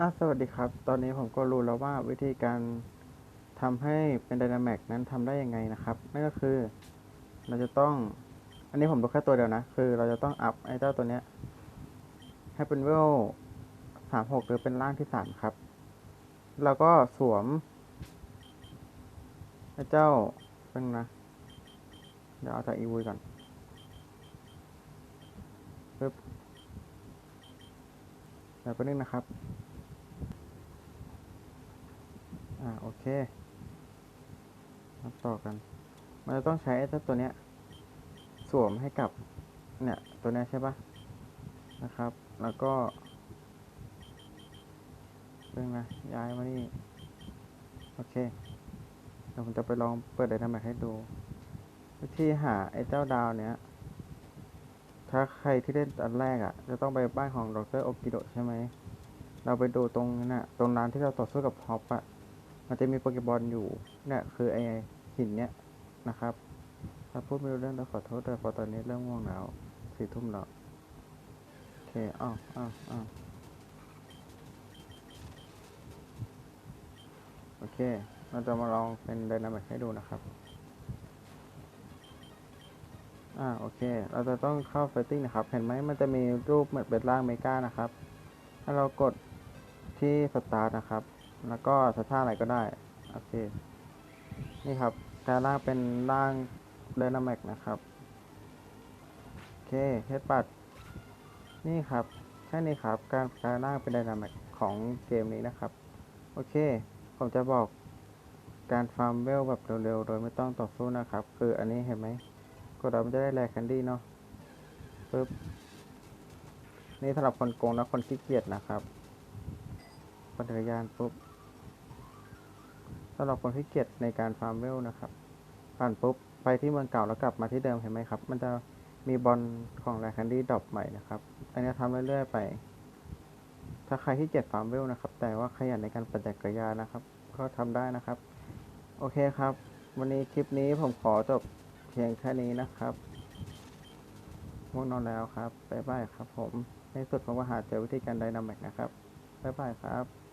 อะสวัสดีครับ ตอนนี้ผมก็รู้แล้วว่าวิธีการทำให้เป็น Dynamax นั้นทำได้ยังไงนะครับ นั่นก็คือ เราจะต้อง อันนี้ผมดูแค่ตัวเดียวนะ คือเราจะต้องอัพไอเจ้าตัวเนี้ย ให้เป็นเวลสามหกหรือเป็นร่างที่สามครับ แล้วก็สวมไอเจ้าเป็นงนะ เดี๋ยวเอาจากอีวุยก่อนปึ๊บเดี๋ยวไปบนึงนะครับ อ่าโอเคมาต่อกัน มันจะต้องใช้ไอ้เจ้าตัวเนี้ย สวมให้กับ เนี่ย ตัวเนี้ยใช่ปะนะครับ แล้วก็เรื่องนะย้ายมานี่ โอเคเดี๋ยวผมจะไปลองเปิดไดนามิกให้ดู วิธีหาไอ้เจ้าดาวเนี้ย ถ้าใครที่เล่นตอนแรกอะ่ะ จะต้องไปบ้านของดรโอกิโดใช่ไหม เราไปดูตรงนั้นน่ะตรงนั้นที่เราต่อสู้กับฮอปอะ มันจะมีโปเกบอลอยู่เนี่ยคือไอหินเนี้ยนะครับถ้าพูดไม่รู้เรื่องต้องขอโทษด้วยเพราะตอนนี้เริ่มง่วงแล้วสี่ทุ่มแล้วโอเคอ้าวอ้าวอ้าวโอเค เราจะมาลองเป็นไดนามิกให้ดูนะครับ อ่า โอเค เราจะต้องเข้าเซตติ้งนะครับ เห็นไหมมันจะมีรูปเหมือนเป็นร่างเมกานะครับ ถ้าเรากดที่สตาร์ทนะครับ แล้วก็สท่าอะไรก็ได้ โอเค นี่ครับการร่างเป็นร่างไดนามิกนะครับ โอเคเฮดบัตนี่ครับแค่นี้ครับ การการร่างเป็นไดนามิกของเกมนี้นะครับ โอเค ผมจะบอกการฟาร์มเวลแบบเร็วๆ โดยไม่ต้องต่อสู้นะครับ คืออันนี้เห็นไหมกดเรามันจะได้แรแคนดี้เนาะปึ๊บ นี่สำหรับคนโกงและคนขี้เกียจนะครับปั่นจัยานปุ๊บ สำหรับคนขี้เกียจในการฟาร์มเวลนะครับปั่นปุ๊บไปที่เมืองเก่าแล้วกลับมาที่เดิมเห็นไหมครับ มันจะมีบอลของแรแคนดี้ดรอปใหม่นะครับ อันนี้ทำเรื่อยๆไป ถ้าใครที่เกียจฟาร์มเวลนะครับ แต่ว่าขยันในการปั่นจักรยานนะครับ ก็ทำได้นะครับ โอเคครับ วันนี้คลิปนี้ผมขอจบเพียงแค่นี้นะครับง่วงนอนแล้วครับบ๊ายบายครับผม ในสุดผมก็หาเจอวิธีการไดนามิกนะครับบ๊ายบายครับ